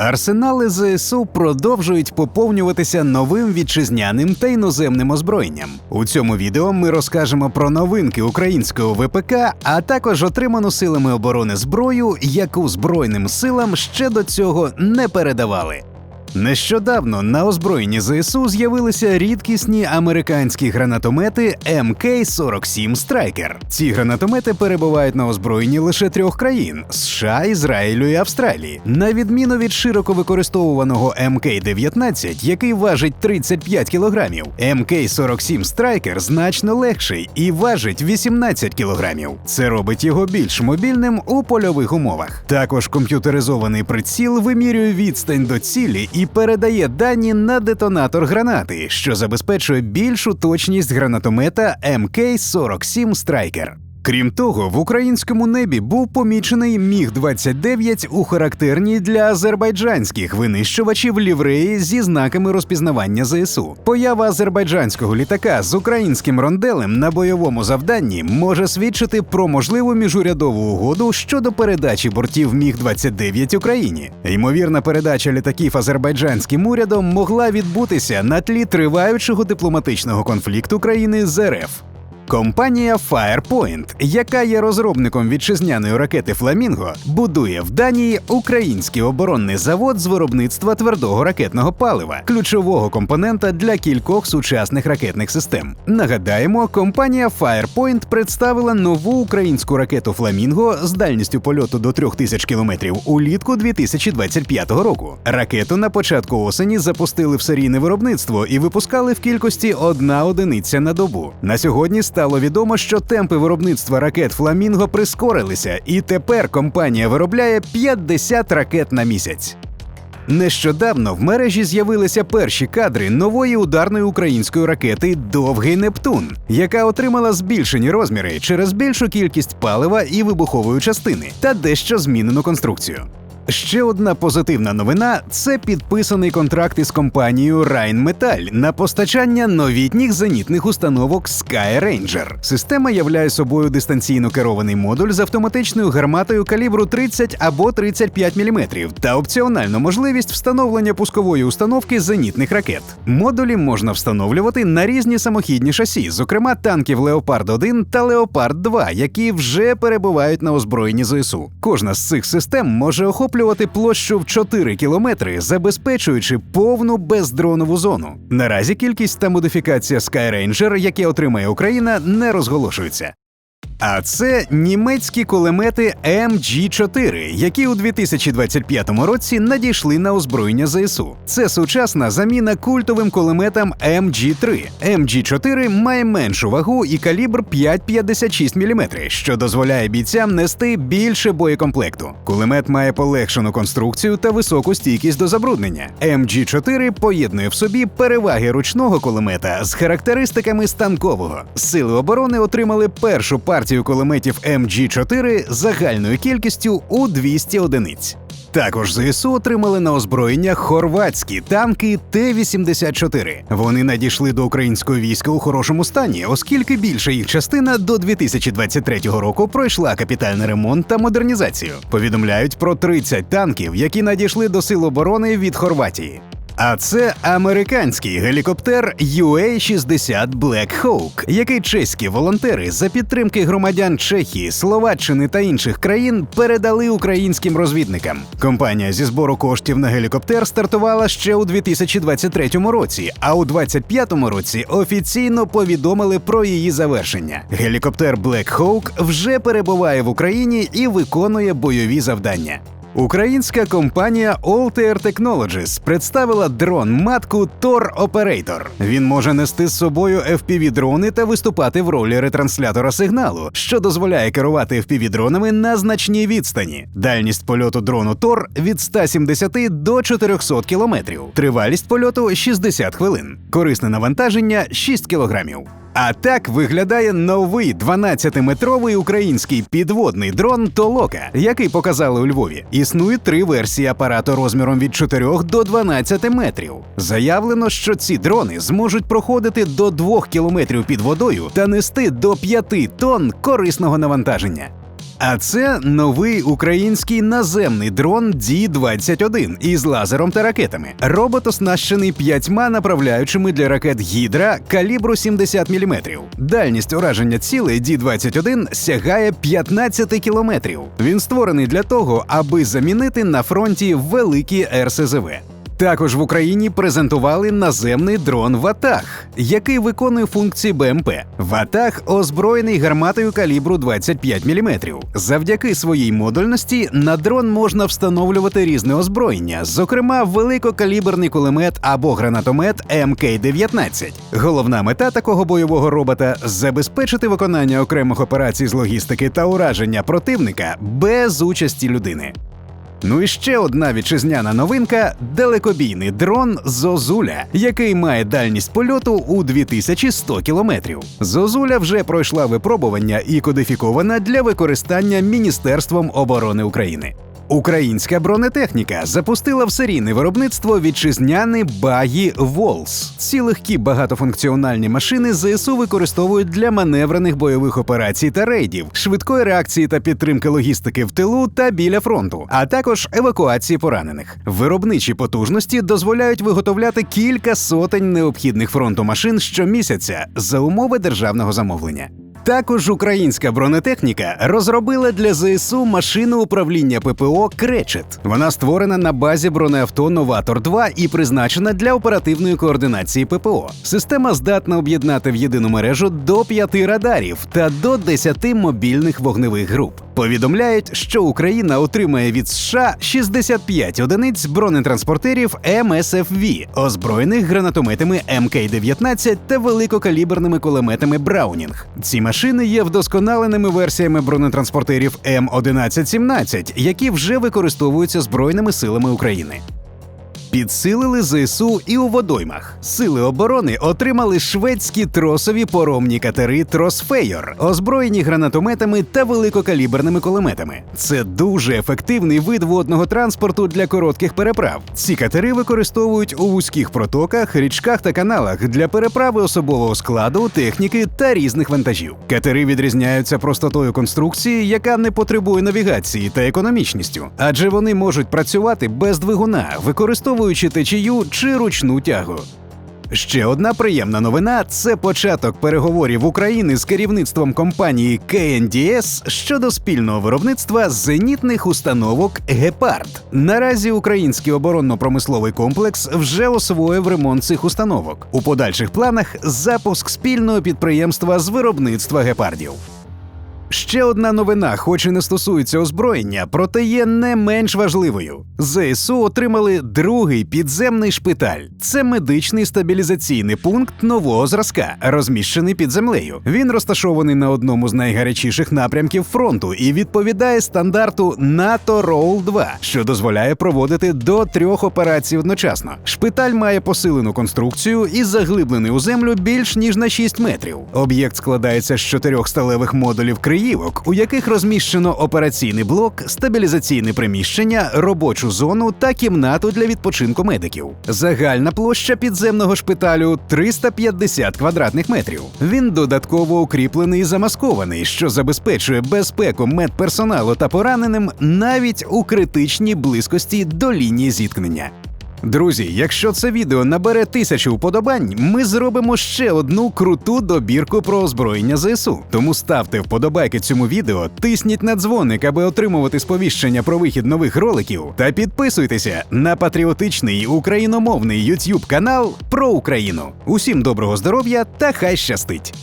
Арсенали ЗСУ продовжують поповнюватися новим вітчизняним та іноземним озброєнням. У цьому відео ми розкажемо про новинки українського ВПК, а також отриману силами оборони зброю, яку збройним силам ще до цього не передавали. Нещодавно на озброєнні ЗСУ з'явилися рідкісні американські гранатомети МК-47 Страйкер. Ці гранатомети перебувають на озброєнні лише трьох країн США, Ізраїлю і Австралії. На відміну від широко використовуваного МК-19, який важить 35 кілограмів, МК-47 Страйкер значно легший і важить 18 кілограмів. Це робить його більш мобільним у польових умовах. Також комп'ютеризований приціл вимірює відстань до цілі і передає дані на детонатор гранати, що забезпечує більшу точність гранатомета МК-47 Страйкер. Крім того, в українському небі був помічений міг 29 у характерній для азербайджанських винищувачів лівреї зі знаками розпізнавання ЗСУ. Поява азербайджанського літака з українським ронделем на бойовому завданні може свідчити про можливу міжурядову угоду щодо передачі бортів міг 29 Україні. Ймовірна передача літаків азербайджанським урядом могла відбутися на тлі триваючого дипломатичного конфлікту країни з РФ. Компанія Firepoint, яка є розробником вітчизняної ракети Фламінго, будує в Данії український оборонний завод з виробництва твердого ракетного палива, ключового компонента для кількох сучасних ракетних систем. Нагадаємо, компанія Firepoint представила нову українську ракету Фламінго з дальністю польоту до 3000 км улітку 2025 року. Ракету на початку осені запустили в серійне виробництво і випускали в кількості одна одиниця на добу. На сьогодні стало відомо, що темпи виробництва ракет Фламінго прискорилися, і тепер компанія виробляє 50 ракет на місяць. Нещодавно в мережі з'явилися перші кадри нової ударної української ракети Довгий Нептун, яка отримала збільшені розміри через більшу кількість палива і вибухової частини та дещо змінену конструкцію. Ще одна позитивна новина це підписаний контракт із компанією Rheinmetall на постачання новітніх зенітних установок Sky Ranger. Система являє собою дистанційно керований модуль з автоматичною гарматою калібру 30 або 35 мм та опціональну можливість встановлення пускової установки зенітних ракет. Модулі можна встановлювати на різні самохідні шасі, зокрема танків Leopard 1 та Leopard 2, які вже перебувають на озброєнні ЗСУ. Кожна з цих систем може охоплювати площу в 4 кілометри, забезпечуючи повну бездронову зону. Наразі кількість та модифікація Skyranger, які отримає Україна, не розголошуються. А це німецькі кулемети MG4, які у 2025 році надійшли на озброєння ЗСУ. Це сучасна заміна культовим кулеметам MG3. MG4 має меншу вагу і калібр 5,56 мм, що дозволяє бійцям нести більше боєкомплекту. Кулемет має полегшену конструкцію та високу стійкість до забруднення. MG4 поєднує в собі переваги ручного кулемета з характеристиками станкового. Сили оборони отримали першу партію партію кулеметів МГ-4 загальною кількістю у 200 одиниць. Також ЗСУ отримали на озброєння хорватські танки Т-84. Вони надійшли до українського війська у хорошому стані, оскільки більша їх частина до 2023 року пройшла капітальний ремонт та модернізацію. Повідомляють про 30 танків, які надійшли до сил оборони від Хорватії. А це американський гелікоптер UA-60 Black Hawk, який чеські волонтери за підтримки громадян Чехії, Словаччини та інших країн передали українським розвідникам. Компанія зі збору коштів на гелікоптер стартувала ще у 2023 році, а у 2025 році офіційно повідомили про її завершення. Гелікоптер Black Hawk вже перебуває в Україні і виконує бойові завдання. Українська компанія Altair Technologies представила дрон-матку Tor Operator. Він може нести з собою FPV-дрони та виступати в ролі ретранслятора сигналу, що дозволяє керувати FPV-дронами на значній відстані. Дальність польоту дрону Tor від 170 до 400 кілометрів. Тривалість польоту 60 хвилин. Корисне навантаження 6 кілограмів. А так виглядає новий 12-метровий український підводний дрон Толока, який показали у Львові. Існує три версії апарату розміром від 4 до 12 метрів. Заявлено, що ці дрони зможуть проходити до 2 кілометрів під водою та нести до 5 тонн корисного навантаження. А це новий український наземний дрон Ді-21 із лазером та ракетами. Робот оснащений п'ятьма направляючими для ракет Гідра калібру 70 мм. Дальність ураження цілей Ді-21 сягає 15 кілометрів. Він створений для того, аби замінити на фронті великі РСЗВ. Також в Україні презентували наземний дрон Ватаг, який виконує функції БМП. Ватаг озброєний гарматою калібру 25 мм. Завдяки своїй модульності на дрон можна встановлювати різне озброєння, зокрема великокаліберний кулемет або гранатомет МК-19. Головна мета такого бойового робота забезпечити виконання окремих операцій з логістики та ураження противника без участі людини. Ну і ще одна вітчизняна новинка далекобійний дрон Зозуля, який має дальність польоту у 2100 кілометрів. Зозуля вже пройшла випробування і кодифікована для використання Міністерством оборони України. Українська бронетехніка запустила в серійне виробництво вітчизняний багі Волс. Ці легкі багатофункціональні машини ЗСУ використовують для маневрених бойових операцій та рейдів, швидкої реакції та підтримки логістики в тилу та біля фронту, а також евакуації поранених. Виробничі потужності дозволяють виготовляти кілька сотень необхідних фронту машин щомісяця за умови державного замовлення. Також українська бронетехніка розробила для ЗСУ машину управління ППО Кречет. Вона створена на базі бронеавто Новатор 2 і призначена для оперативної координації ППО. Система здатна об'єднати в єдину мережу до п'яти радарів та до 10 мобільних вогневих груп. Повідомляють, що Україна отримає від США 65 одиниць бронетранспортерів МСФВ, озброєних гранатометами МК-19 та великокаліберними кулеметами Браунінг. Ці машини є вдосконаленими версіями бронетранспортерів М1117, які вже використовуються Збройними силами України. Підсилили ЗСУ і у водоймах. Сили оборони отримали шведські тросові поромні катери Тросфейор, озброєні гранатометами та великокаліберними кулеметами. Це дуже ефективний вид водного транспорту для коротких переправ. Ці катери використовують у вузьких протоках, річках та каналах для переправи особового складу, техніки та різних вантажів. Катери відрізняються простотою конструкції, яка не потребує навігації та економічністю, адже вони можуть працювати без двигуна, використовуючи течію чи ручну тягу. Ще одна приємна новина це початок переговорів України з керівництвом компанії КНДС щодо спільного виробництва зенітних установок Гепард. Наразі український оборонно-промисловий комплекс вже освоїв ремонт цих установок. У подальших планах запуск спільного підприємства з виробництва гепардів. Ще одна новина, хоч і не стосується озброєння, проте є не менш важливою. ЗСУ отримали другий підземний шпиталь. Це медичний стабілізаційний пункт нового зразка, розміщений під землею. Він розташований на одному з найгарячіших напрямків фронту і відповідає стандарту НАТО Роул 2 що дозволяє проводити до трьох операцій одночасно. Шпиталь має посилену конструкцію і заглиблений у землю більш ніж на 6 метрів. Об'єкт складається з чотирьох сталевих модулів криївок, у яких розміщено операційний блок, стабілізаційне приміщення, робочу зону та кімнату для відпочинку медиків. Загальна площа підземного шпиталю 350 квадратних метрів. Він додатково укріплений і замаскований, що забезпечує безпеку медперсоналу та пораненим навіть у критичній близькості до лінії зіткнення. Друзі, якщо це відео набере тисячу вподобань, ми зробимо ще одну круту добірку про озброєння ЗСУ. Тому ставте вподобайки цьому відео, тисніть на дзвоник, аби отримувати сповіщення про вихід нових роликів, та підписуйтеся на патріотичний україномовний YouTube канал про Україну. Усім доброго здоров'я та хай щастить!